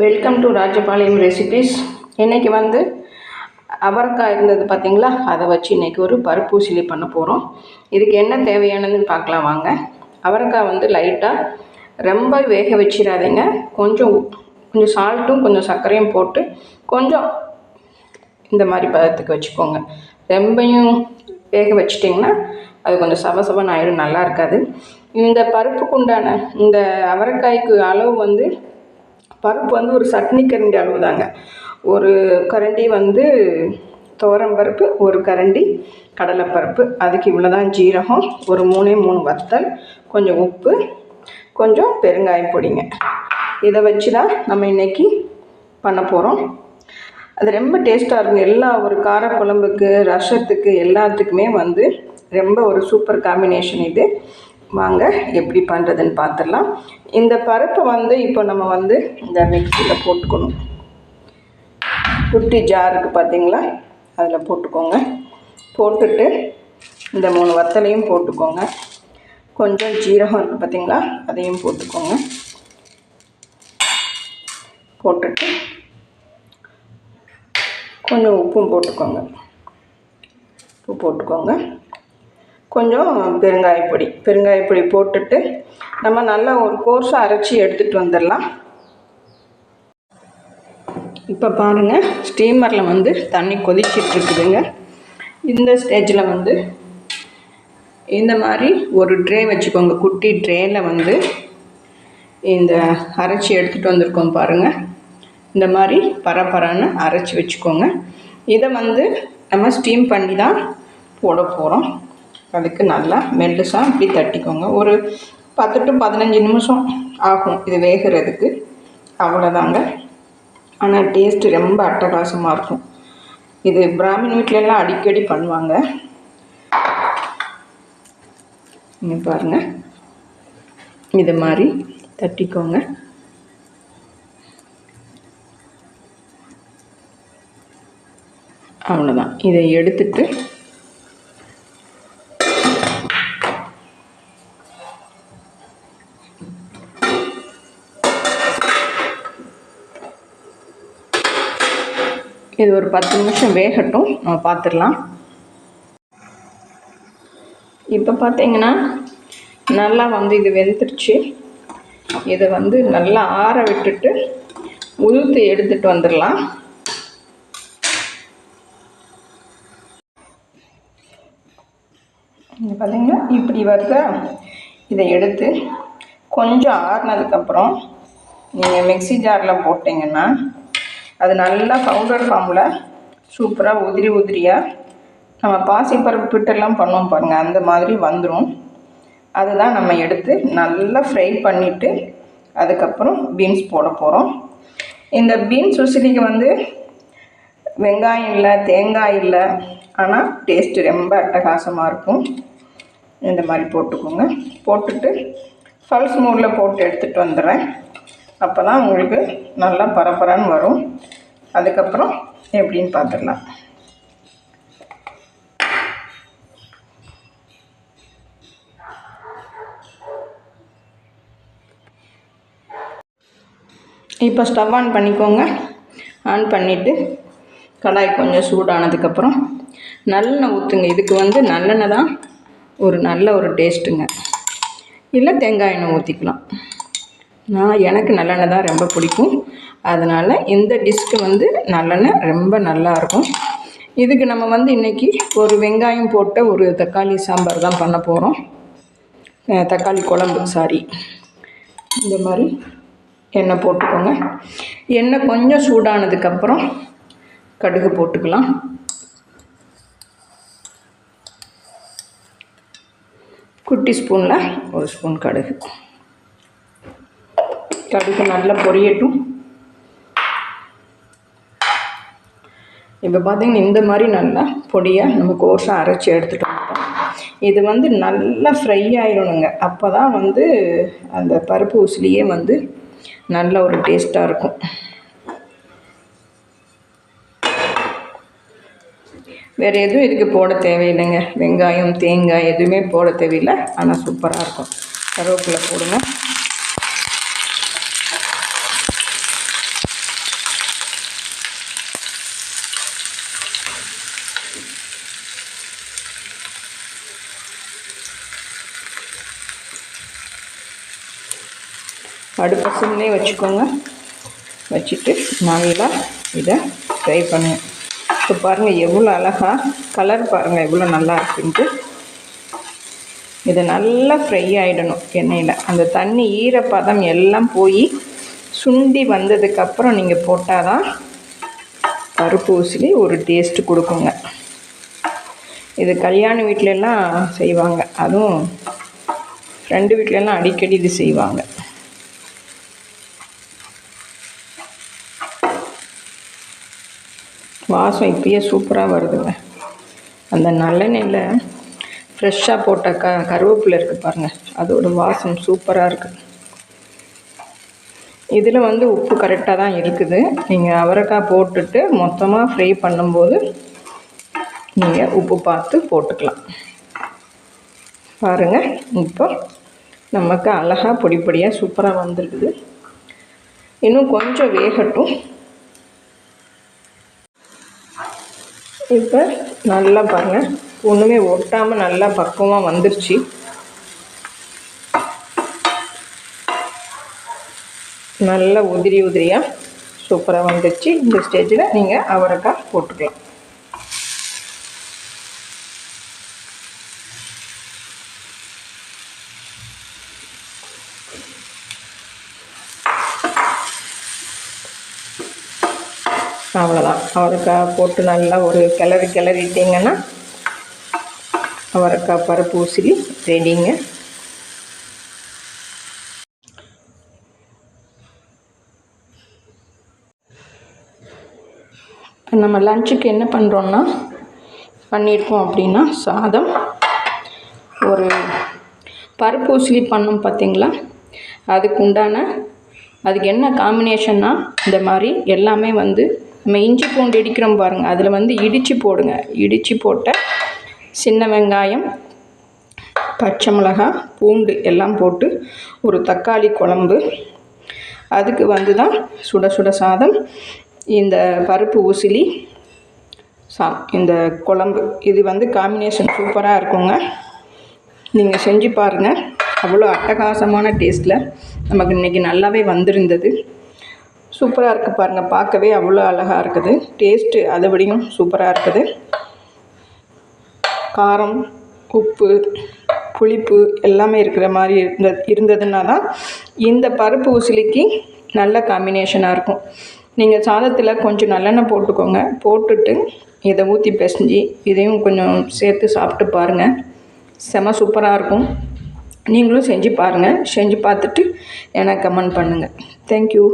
Welcome to Rajapalayam recipes இன்றைக்கி வந்து அவரைக்காய் இருந்தது பார்த்தீங்களா அதை வச்சு இன்றைக்கி ஒரு பருப்பு சிலி பண்ண போகிறோம் இதுக்கு என்ன தேவையானதுன்னு பார்க்கலாம் வாங்க. அவரைக்காய் வந்து லைட்டாக ரொம்ப வேக வச்சிடாதீங்க. கொஞ்சம் கொஞ்சம் சால்ட்டும் கொஞ்சம் சர்க்கரையும் போட்டு கொஞ்சம் இந்த மாதிரி பதத்துக்கு வச்சுக்கோங்க. ரொம்பையும் வேக வச்சிட்டிங்கன்னா அது கொஞ்சம் சவசவன்னு ஆயிடும் நல்லா இருக்காது. இந்த பருப்புக்குண்டான இந்த அவரைக்காய்க்கு அளவு வந்து பருப்பு வந்து ஒரு சட்னி கரண்டி அளவு தாங்க ஒரு கரண்டி வந்து துவரம் பருப்பு ஒரு கரண்டி கடலைப்பருப்பு. அதுக்கு இவ்வளோதான் ஜீரகம் ஒரு மூணே மூணு வத்தல் கொஞ்சம் உப்பு கொஞ்சம் பெருங்காயம் பொடிங்க. இதை வச்சு தான் நம்ம இன்றைக்கி பண்ண போகிறோம் அது ரொம்ப டேஸ்ட்டாக இருக்கும். எல்லா ஒரு கார குழம்புக்கு ரசத்துக்கு எல்லாத்துக்குமே வந்து ரொம்ப ஒரு சூப்பர் காம்பினேஷன் இது. வாங்க எப்படி பண்ணுறதுன்னு பார்த்துடலாம் இந்த பருப்பை வந்து இப்போ நம்ம வந்து இந்த மிக்சியில் போட்டுக்கணும். குட்டி ஜாருக்கு பார்த்தீங்களா அதில் போட்டுக்கோங்க. போட்டுட்டு இந்த மூணு வத்தலையும் போட்டுக்கோங்க. கொஞ்சம் ஜீரகம் இருக்குது பார்த்தீங்களா அதையும் போட்டுக்கோங்க. போட்டுட்டு கொஞ்சம் உப்பும் போட்டுக்கோங்க. உப்பு போட்டுக்கோங்க. கொஞ்சம் பெருங்காயப்பொடி பெருங்காயப்பொடி போட்டுட்டு நம்ம நல்லா ஒரு கோர்ஸாக அரைச்சி எடுத்துகிட்டு வந்துடலாம். இப்போ பாருங்கள் ஸ்டீமரில் வந்து தண்ணி கொதிச்சிட்ருக்குதுங்க இந்த ஸ்டேஜில் வந்து இந்த மாதிரி ஒரு ட்ரே வச்சுக்கோங்க குட்டி ட்ரேயில் வந்து இந்த அரைச்சி எடுத்துகிட்டு வந்திருக்கோம் பாருங்கள் இந்த மாதிரி பரப்பரான்னு அரைச்சி வச்சுக்கோங்க. இதை வந்து நம்ம ஸ்டீம் பண்ணி தான் போட போகிறோம் அதுக்கு நல்லா மெல்லுசாக இப்படி தட்டிக்கோங்க. ஒரு பத்து டு பதினஞ்சு நிமிஷம் ஆகும் இது வேகிறதுக்கு. அவ்வளோதாங்க ஆனால் டேஸ்ட்டு ரொம்ப அட்டகாசமாக இருக்கும். இது பிராமின் வீட்டிலலாம் அடிக்கடி பண்ணுவாங்க. இங்கே பாருங்கள் இது மாதிரி தட்டிக்கோங்க. அவ்வளோதான் இதை எடுத்துட்டு இது ஒரு பத்து நிமிஷம் வேகட்டும். நம்ம பார்த்துடலாம் இப்போ பார்த்தீங்கன்னா நல்லா வந்து இது வெந்துருச்சு. இதை வந்து நல்லா ஆற விட்டுட்டு உளுத்து எடுத்துட்டு வந்துடலாம் இங்கே பார்த்தீங்கன்னா இப்படி வருதா இதை எடுத்து கொஞ்சம் ஆறுனதுக்கப்புறம் நீங்கள் மிக்ஸி ஜாரில் போட்டிங்கன்னா அது நல்லா பவுடர் ஃபார்மில் சூப்பராக உதிரி உதிரியாக நம்ம பாசிப்பருப்பு பிட்டெல்லாம் பண்ணுவோம் பாருங்கள் அந்த மாதிரி வந்துடும் அதுதான் நம்ம எடுத்து நல்லா ஃப்ரை பண்ணிவிட்டு அதுக்கப்புறம் பீன்ஸ் போட போகிறோம் இந்த பீன்ஸ் உசிலிக்கு வந்து வெங்காயம் இல்லை தேங்காய் இல்லை ஆனால் டேஸ்ட்டு ரொம்ப அட்டகாசமாக இருக்கும். இந்த மாதிரி போட்டுக்கோங்க. போட்டுட்டு ஃபல்ஸ் மூடில் போட்டு எடுத்துகிட்டு வந்துடுறேன். அப்போ தான் உங்களுக்கு நல்லா பரபரன்னு வரும். அதுக்கப்புறம் எப்படின்னு பார்த்துடலாம். இப்போ ஸ்டவ் ஆன் பண்ணிக்கோங்க. ஆன் பண்ணிவிட்டு கடாய் கொஞ்சம் சூடானதுக்கப்புறம் நல்லெண்ணெய் ஊற்றுங்க இதுக்கு வந்து நல்லெண்ணெய் தான் ஒரு நல்ல ஒரு டேஸ்ட்டுங்க. இல்லை தேங்காய் எண்ணெய் ஊற்றிக்கலாம் நான் எனக்கு நல்லெண்ணெய் தான் ரொம்ப பிடிக்கும். அதனால் இந்த டிஷ்க்கு வந்து நல்லெண்ணெய் ரொம்ப நல்லாயிருக்கும் இதுக்கு நம்ம வந்து இன்றைக்கி ஒரு வெங்காயம் போட்ட ஒரு தக்காளி சாம்பார் தான் பண்ண போகிறோம் தக்காளி குழம்பு சாரி இந்த மாதிரி எண்ணெய் போட்டுக்கோங்க. எண்ணெய் கொஞ்சம் சூடானதுக்கப்புறம் கடுகு போட்டுக்கலாம். குட்டி ஸ்பூனில் ஒரு ஸ்பூன் கடுகு. கடுகு நல்லா பொரியட்டும். இப்போ பார்த்தீங்கன்னா இந்த மாதிரி நல்லா பொடியாக நம்ம கோர்ஸாக அரைச்சி எடுத்துகிட்டு வந்துட்டோம். இது வந்து நல்லா ஃப்ரை ஆயிடணுங்க. அப்போ தான் வந்து அந்த பருப்பு உசிலியே வந்து நல்ல ஒரு டேஸ்ட்டாக இருக்கும். வேறு எதுவும் இதுக்கு போட தேவையில்லைங்க. வெங்காயம் தேங்காய் எதுவுமே போட தேவையில்லை. ஆனால் சூப்பராக இருக்கும். கருவேப்பிலை போடுங்க. அடுப்பு சிம்லே வச்சுக்கோங்க. வச்சுட்டு நல்லா இதை ஃப்ரை பண்ணுவேன் இப்போ பாருங்கள் எவ்வளோ அழகாக கலர் பாருங்கள் எவ்வளோ நல்லா இருக்குன்ட்டு. இது நல்லா ஃப்ரை ஆகிடணும் எண்ணெயில். அந்த தண்ணி ஈரப்பதம் எல்லாம் போய் சுண்டி வந்ததுக்கப்புறம் நீங்கள் போட்டால் தான் பருப்பு ஊசிலி ஒரு டேஸ்ட்டு கொடுக்குங்க. இது கல்யாண வீட்டிலலாம் செய்வாங்க. அதுவும் ரெண்டு வீட்டிலலாம் அடிக்கடி இது செய்வாங்க. வாசம் இப்பயே சூப்பராக வருதுங்க. அந்த நல்லெண்ணெயில் ஃப்ரெஷ்ஷாக போட்ட க கருவேப்பிலை இருக்குது பாருங்கள் அதோட வாசம் சூப்பராக இருக்குது இதில் வந்து உப்பு கரெக்டாக தான் இருக்குது. நீங்கள் அவரைக்காய் போட்டுட்டு மொத்தமாக ஃப்ரை பண்ணும்போது நீங்கள் உப்பு பார்த்து போட்டுக்கலாம். பாருங்கள் இப்போ நமக்கு அழகாக பொடி பொடியாக சூப்பராக வந்துருக்குது. இன்னும் கொஞ்சம் வேகட்டும். இப்போ நல்லா பாருங்கள் ஒன்றுமே ஒட்டாமல் நல்லா பக்குவமாக வந்துருச்சு. நல்லா உதிரி உதிரியாக சூப்பராக வந்துருச்சு. இந்த ஸ்டேஜில் நீங்கள் அவரைக்காய் போட்டுக்கலாம். அவ்வளோதான் அவரைக்காய் போட்டு நல்லா ஒரு கிளறி கிளறிட்டிங்கன்னா அவரைக்காய் பருப்பு ஊசிலி ரெடிங்க. நம்ம லஞ்சுக்கு என்ன பண்ணுறோன்னா பண்ணியிருக்கோம் அப்படின்னா சாதம் ஒரு பருப்பு உசிலி பண்ணோம் பார்த்தீங்களா அதுக்கு உண்டான அதுக்கு என்ன காம்பினேஷன்னா இந்த மாதிரி எல்லாமே வந்து நம்ம இஞ்சி பூண்டு இடிக்கிறோம் பாருங்கள் அதில் வந்து இடித்து போடுங்க. இடித்து போட்ட சின்ன வெங்காயம் பச்சை மிளகாய் பூண்டு எல்லாம் போட்டு ஒரு தக்காளி குழம்பு. அதுக்கு வந்து தான் சுட சுட சாதம் இந்த பருப்பு உசிலி சா இந்த குழம்பு. இது வந்து காம்பினேஷன் சூப்பராக இருக்குங்க. நீங்கள் செஞ்சு பாருங்கள் அவ்வளோ அட்டகாசமான டேஸ்ட்டில் நமக்கு இன்றைக்கி நல்லாவே வந்திருந்தது. சூப்பராக இருக்குது பாருங்கள் பார்க்கவே அவ்வளோ அழகாக இருக்குது. டேஸ்ட்டு அதை சூப்பராக இருக்குது. காரம் உப்பு புளிப்பு எல்லாமே இருக்கிற மாதிரி இருந்த இருந்ததுன்னா தான் இந்த பருப்பு உசிலிக்கு நல்ல காம்பினேஷனாக இருக்கும். நீங்கள் சாதத்தில் கொஞ்சம் நல்லெண்ணெய் போட்டுக்கோங்க. போட்டுட்டு இதை ஊற்றி பிசைஞ்சி இதையும் கொஞ்சம் சேர்த்து சாப்பிட்டு பாருங்கள் செம சூப்பராக இருக்கும். நீங்களும் செஞ்சு பாருங்கள் செஞ்சு பார்த்துட்டு எனக்கு கமெண்ட் பண்ணுங்கள் தேங்க்யூ